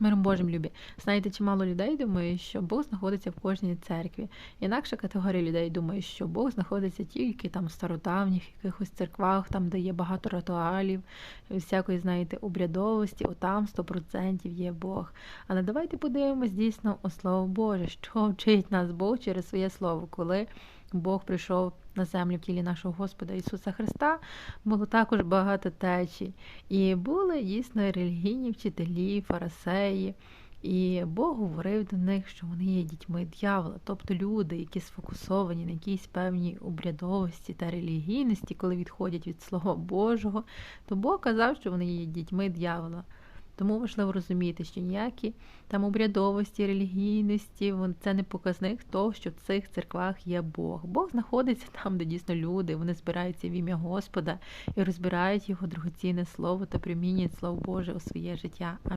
Миром Божим любі. Знаєте, чимало людей думає, що Бог знаходиться в кожній церкві. Інакша категорія людей думає, що Бог знаходиться тільки там в стародавніх якихось церквах, там, де є багато ритуалів, всякої, знаєте, обрядовості, отам 100% є Бог. Але давайте подивимось дійсно у Слово Боже, що вчить нас Бог через своє слово, коли Бог прийшов на землю в тілі нашого Господа Ісуса Христа, було також багато течій. І були дійсно релігійні вчителі, фарисеї. І Бог говорив до них, що вони є дітьми дьявола, тобто люди, які сфокусовані на якійсь певній обрядовості та релігійності, коли відходять від Слова Божого, то Бог казав, що вони є дітьми дьявола. Тому важливо розуміти, що ніякі там обрядовості, релігійності, це не показник того, що в цих церквах є Бог. Бог знаходиться там, де дійсно люди, вони збираються в ім'я Господа і розбирають його дорогоцінне слово та примінюють Слово Боже у своє життя.